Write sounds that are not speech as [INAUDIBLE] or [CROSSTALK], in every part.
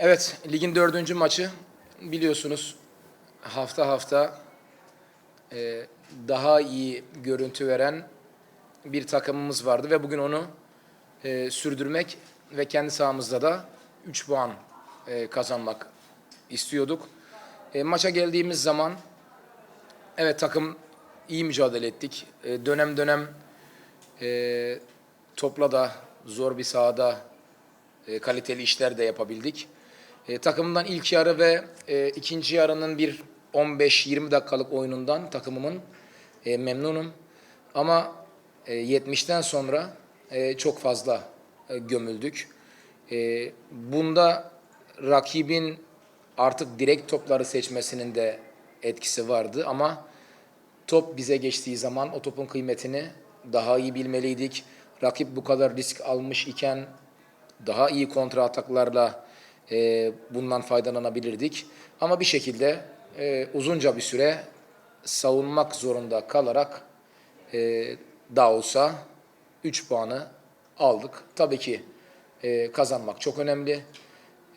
Evet, ligin dördüncü maçı biliyorsunuz hafta hafta e, daha iyi görüntü veren bir takımımız vardı ve bugün onu e, sürdürmek ve kendi sahamızda da 3 puan e, kazanmak istiyorduk. E, maça geldiğimiz zaman evet takım iyi mücadele ettik. E, dönem dönem e, topla da zor bir sahada e, kaliteli işler de yapabildik. E, takımımdan ilk yarı ve e, ikinci yarının bir 15-20 dakikalık oyunundan takımımın e, memnunum. Ama e, 70'ten sonra e, çok fazla e, gömüldük. E, bunda rakibin artık direkt topları seçmesinin de etkisi vardı ama top bize geçtiği zaman o topun kıymetini daha iyi bilmeliydik. Rakip bu kadar risk almış iken daha iyi kontra ataklarla e, bundan faydalanabilirdik. Ama bir şekilde e, uzunca bir süre savunmak zorunda kalarak e, daha olsa 3 puanı aldık. Tabii ki e, kazanmak çok önemli.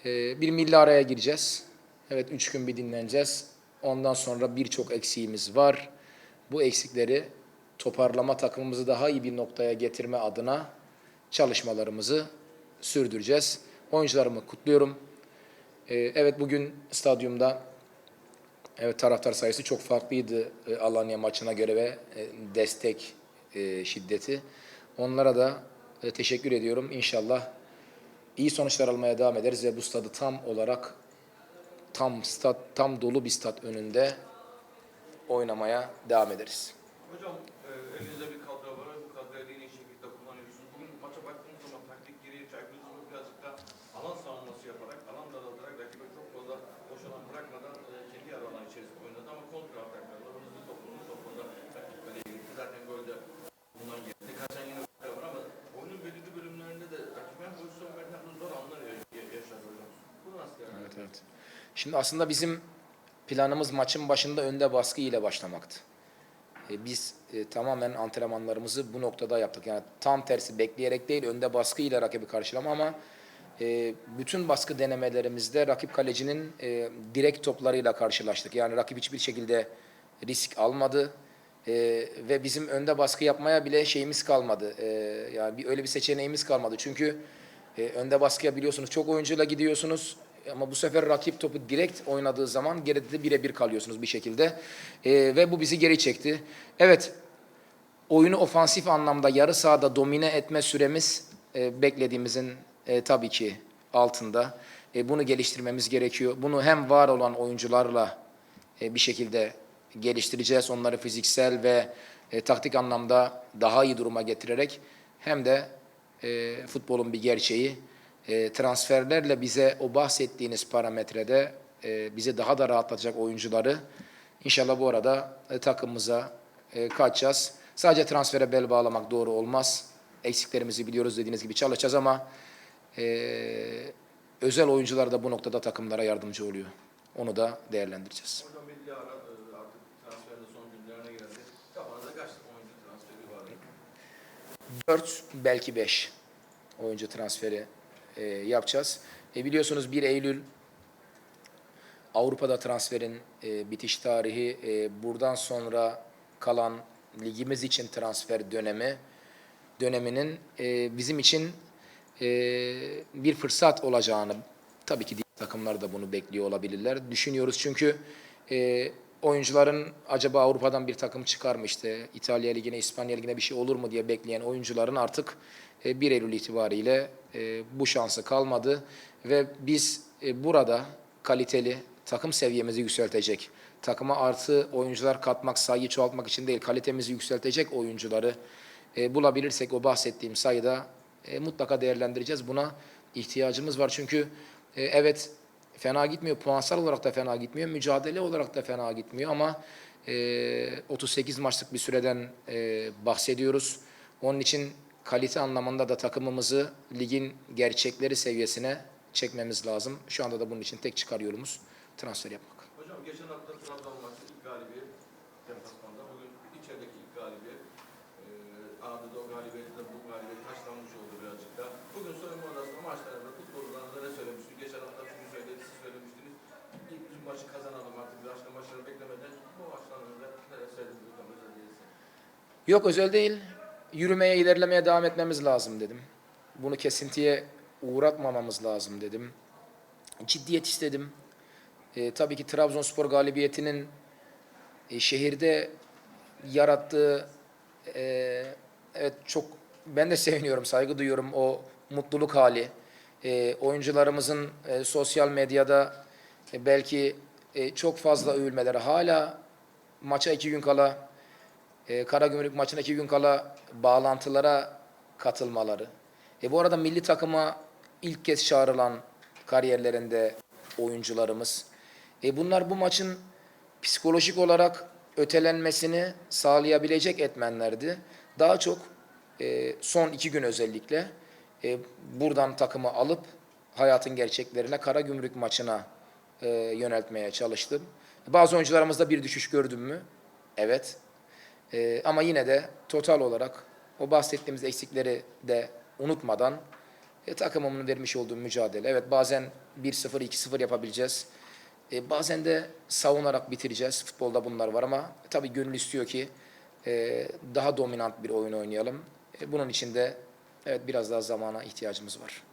E, bir milli araya gireceğiz. Evet 3 gün bir dinleneceğiz. Ondan sonra birçok eksiğimiz var. Bu eksikleri toparlama takımımızı daha iyi bir noktaya getirme adına çalışmalarımızı sürdüreceğiz. Oyuncularımı kutluyorum. Ee, evet bugün stadyumda evet taraftar sayısı çok farklıydı e, Alanya maçına göre ve e, destek e, şiddeti. Onlara da teşekkür ediyorum. İnşallah iyi sonuçlar almaya devam ederiz ve bu stadı tam olarak tam stat tam dolu bir stat önünde oynamaya devam ederiz. Hocam e, elinizde bir kadro var. Bu kadroyu en iyi şekilde kullanıyorsunuz. Bugün maça baktığımız zaman taktik geriye çaktığınız zaman birazcık da alan savunması yaparak, alan daraltarak rakibe çok fazla boş alan bırakmadan e, kendi yarı alan içerisinde oynadı ama kontra ataklarla hızlı topunu topunda rakip kaleye gitti. Zaten golde bundan geldi. Kaçan yine gol var ama oyunun belirli bölümlerinde de rakip hem pozisyon verdi hem de zor anlar ya- ya- yaşadı hocam. Bu nasıl yani? Evet, evet. Şimdi aslında bizim planımız maçın başında önde baskı ile başlamaktı. E, biz e, tamamen antrenmanlarımızı bu noktada yaptık. Yani tam tersi bekleyerek değil önde baskı ile rakibi karşılama ama e, bütün baskı denemelerimizde rakip kalecinin e, direkt toplarıyla karşılaştık. Yani rakip hiçbir şekilde risk almadı. E, ve bizim önde baskı yapmaya bile şeyimiz kalmadı. E, yani bir öyle bir seçeneğimiz kalmadı. Çünkü e, önde baskıya biliyorsunuz çok oyuncuyla gidiyorsunuz. Ama bu sefer rakip topu direkt oynadığı zaman geride de birebir kalıyorsunuz bir şekilde. E, ve bu bizi geri çekti. Evet, oyunu ofansif anlamda yarı sahada domine etme süremiz e, beklediğimizin e, tabii ki altında. E, bunu geliştirmemiz gerekiyor. Bunu hem var olan oyuncularla e, bir şekilde geliştireceğiz. Onları fiziksel ve e, taktik anlamda daha iyi duruma getirerek hem de e, futbolun bir gerçeği e, transferlerle bize o bahsettiğiniz parametrede e, bizi daha da rahatlatacak oyuncuları inşallah bu arada e, takımımıza e, kaçacağız. Sadece transfere bel bağlamak doğru olmaz. Eksiklerimizi biliyoruz dediğiniz gibi çalışacağız ama e, özel oyuncular da bu noktada takımlara yardımcı oluyor. Onu da değerlendireceğiz. Hocam belli ara artık transferin son günlerine geldi. Kafanızda kaç oyuncu transferi var? 4 belki 5 oyuncu transferi e, yapacağız. E, biliyorsunuz 1 Eylül Avrupa'da transferin e, bitiş tarihi e, buradan sonra kalan ligimiz için transfer dönemi döneminin e, bizim için e, bir fırsat olacağını tabii ki diğer takımlar da bunu bekliyor olabilirler. Düşünüyoruz çünkü e, oyuncuların acaba Avrupa'dan bir takım çıkar mı işte İtalya Ligi'ne, İspanya Ligi'ne bir şey olur mu diye bekleyen oyuncuların artık e, 1 Eylül itibariyle e, bu şansı kalmadı ve biz e, burada kaliteli takım seviyemizi yükseltecek, takıma artı oyuncular katmak, sayıyı çoğaltmak için değil, kalitemizi yükseltecek oyuncuları e, bulabilirsek o bahsettiğim sayıda e, mutlaka değerlendireceğiz. Buna ihtiyacımız var çünkü e, evet fena gitmiyor, puansal olarak da fena gitmiyor, mücadele olarak da fena gitmiyor ama e, 38 maçlık bir süreden e, bahsediyoruz. Onun için kalite anlamında da takımımızı ligin gerçekleri seviyesine çekmemiz lazım. Şu anda da bunun için tek çıkar yolumuz transfer yapmak. Hocam geçen hafta Trabzon maçı ilk galibiyet deplasmanda. Bugün içerideki ilk galibiyet. E, Ağda'da o galibiyetle bu galibiyet taşlanmış oldu birazcık da. Bugün soyunma odasında maçlarında futbolcularında ne söylemiştik? Geçen hafta şunu söyledi, siz söylemiştiniz. İlk bizim maçı kazanalım artık. Bir maçları beklemeden bu maçlarında neler söylediniz? Yok özel değil. Yürümeye, ilerlemeye devam etmemiz lazım dedim. Bunu kesintiye uğratmamamız lazım dedim. Ciddiyet istedim. E, tabii ki Trabzonspor galibiyetinin e, şehirde yarattığı e, evet çok ben de [LAUGHS] seviniyorum, saygı duyuyorum o mutluluk hali. E, oyuncularımızın e, sosyal medyada e, belki e, çok fazla övülmeleri hala maça iki gün kala e, Karagümrük maçına iki gün kala bağlantılara katılmaları. E, bu arada milli takıma ilk kez çağrılan kariyerlerinde oyuncularımız. E, bunlar bu maçın psikolojik olarak ötelenmesini sağlayabilecek etmenlerdi. Daha çok e, son iki gün özellikle e, buradan takımı alıp hayatın gerçeklerine Karagümrük maçına e, yöneltmeye çalıştım. Bazı oyuncularımızda bir düşüş gördüm mü? Evet. E, ama yine de total olarak o bahsettiğimiz eksikleri de unutmadan e, takımımın vermiş olduğu mücadele. Evet bazen 1-0, 2-0 yapabileceğiz. E, bazen de savunarak bitireceğiz. Futbolda bunlar var ama tabii gönül istiyor ki e, daha dominant bir oyun oynayalım. E, bunun için de evet biraz daha zamana ihtiyacımız var.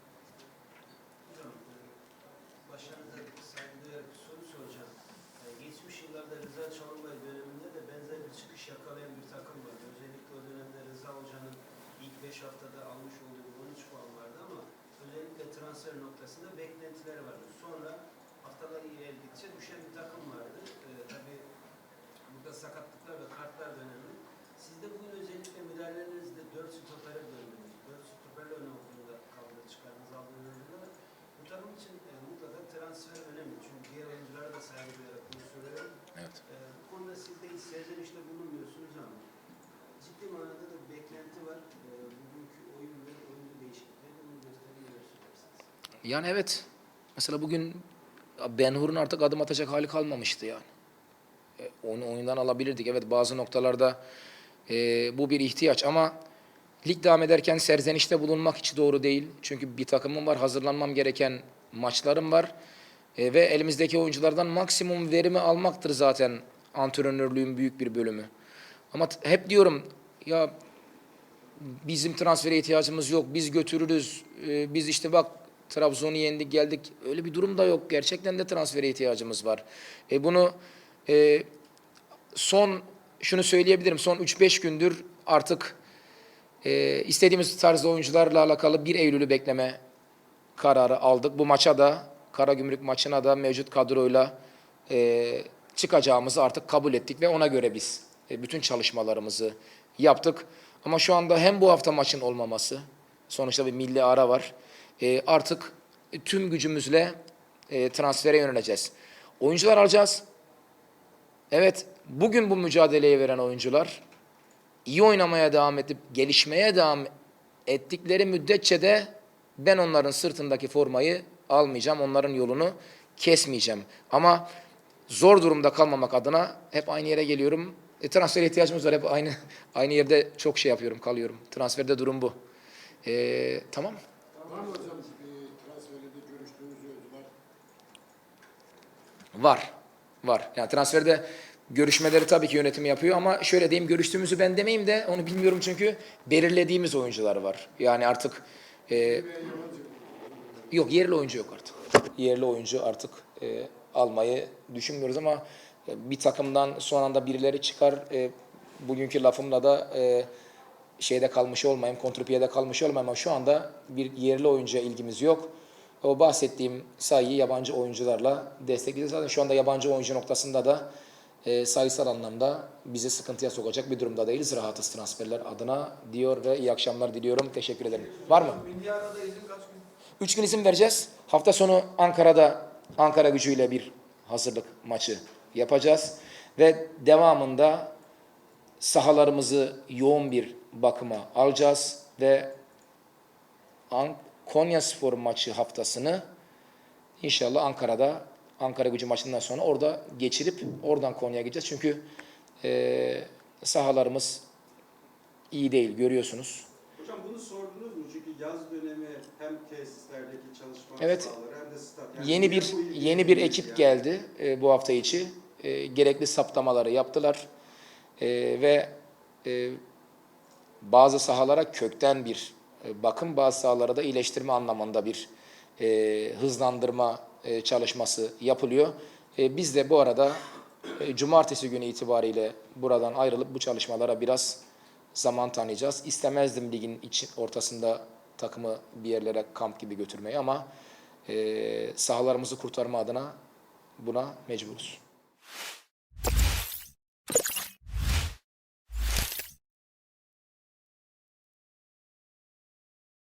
Hocam, e, başlarınıza saygıdeğer bir soru soracağım. E, Geçmiş yıllarda Rıza Çalınbay döneminde de benzer bir çıkış yakalayan bir takım vardı. Özellikle o dönemde Rıza Hoca'nın ilk 5 haftada almış olduğu bir 13 puan vardı ama özellikle transfer noktasında beklentiler vardı. Sonra haftalar ilerledikçe düşen bir takım vardı. E, tabii burada sakatlıklar ve kartlar da önemli. Siz de bugün özellikle müdahalelerinizde 4 stopere döndünüz. 4 stoperle ön okulunda kaldı çıkardınız aldığınız. Bu takım için mutlaka transfer önemli. Çünkü diğer oyunculara da saygı duyarak bunu söylüyorum. Evet. E, bu konuda siz de hiç serzenişte bulunmuyorsunuz ama ciddi manada da bir beklenti var. E, bugünkü oyun ve oyuncu değişiklikleri bunu gösteriyor söylersiniz. Yani evet. Mesela bugün Ben Hur'un artık adım atacak hali kalmamıştı yani. E, Onu oyundan alabilirdik. Evet bazı noktalarda e, bu bir ihtiyaç ama lig devam ederken serzenişte bulunmak hiç doğru değil. Çünkü bir takımım var, hazırlanmam gereken maçlarım var. E, ve elimizdeki oyunculardan maksimum verimi almaktır zaten antrenörlüğün büyük bir bölümü. Ama hep diyorum ya bizim transfere ihtiyacımız yok. Biz götürürüz. Ee, biz işte bak Trabzon'u yendik geldik. Öyle bir durum da yok. Gerçekten de transfere ihtiyacımız var. E bunu e, son şunu söyleyebilirim. Son 3-5 gündür artık e, istediğimiz tarzda oyuncularla alakalı 1 Eylül'ü bekleme kararı aldık. Bu maça da Karagümrük maçına da mevcut kadroyla e, çıkacağımızı artık kabul ettik ve ona göre biz e, bütün çalışmalarımızı yaptık. Ama şu anda hem bu hafta maçın olmaması, sonuçta bir milli ara var. E, artık tüm gücümüzle e, transfere yöneleceğiz. Oyuncular alacağız. Evet, bugün bu mücadeleyi veren oyuncular iyi oynamaya devam edip gelişmeye devam ettikleri müddetçe de ben onların sırtındaki formayı almayacağım. Onların yolunu kesmeyeceğim. Ama zor durumda kalmamak adına hep aynı yere geliyorum. E, transfer ihtiyacımız var. Hep aynı [LAUGHS] aynı yerde çok şey yapıyorum, kalıyorum. Transferde durum bu. E, tamam. Var mı hocam e, transferlerde görüştüğünüz oyuncular? Var. Var. Yani transferde görüşmeleri tabii ki yönetim yapıyor ama şöyle diyeyim görüştüğümüzü ben demeyeyim de onu bilmiyorum çünkü belirlediğimiz oyuncular var. Yani artık e, yok yerli oyuncu yok artık. Yerli oyuncu artık e, almayı düşünmüyoruz ama e, bir takımdan son anda birileri çıkar. E, bugünkü lafımla da e, şeyde kalmış olmayayım, kontrpiyede kalmış olmayayım ama şu anda bir yerli oyuncuya ilgimiz yok. O bahsettiğim sayıyı yabancı oyuncularla destekleyeceğiz. Zaten şu anda yabancı oyuncu noktasında da e, sayısal anlamda bizi sıkıntıya sokacak bir durumda değiliz. Rahatız transferler adına diyor ve iyi akşamlar diliyorum. Teşekkür ederim. Var mı? Üç gün izin vereceğiz. Hafta sonu Ankara'da Ankara gücüyle bir hazırlık maçı yapacağız. Ve devamında sahalarımızı yoğun bir bakıma alacağız ve Konya Spor maçı haftasını inşallah Ankara'da Ankara gücü maçından sonra orada geçirip oradan Konya'ya gideceğiz. Çünkü eee sahalarımız iyi değil görüyorsunuz. Hocam bunu sordunuz mu? Çünkü yaz dönemi hem tesislerdeki çalışma Evet. sahaları hem de stat. Yani Yeni bir yeni bir ekip yani? geldi e, bu hafta içi. E, gerekli saptamaları yaptılar e, ve e, bazı sahalara kökten bir e, bakım, bazı sahalara da iyileştirme anlamında bir e, hızlandırma e, çalışması yapılıyor. E, biz de bu arada e, cumartesi günü itibariyle buradan ayrılıp bu çalışmalara biraz zaman tanıyacağız. İstemezdim ligin için, ortasında takımı bir yerlere kamp gibi götürmeyi ama e, sahalarımızı kurtarma adına buna mecburuz.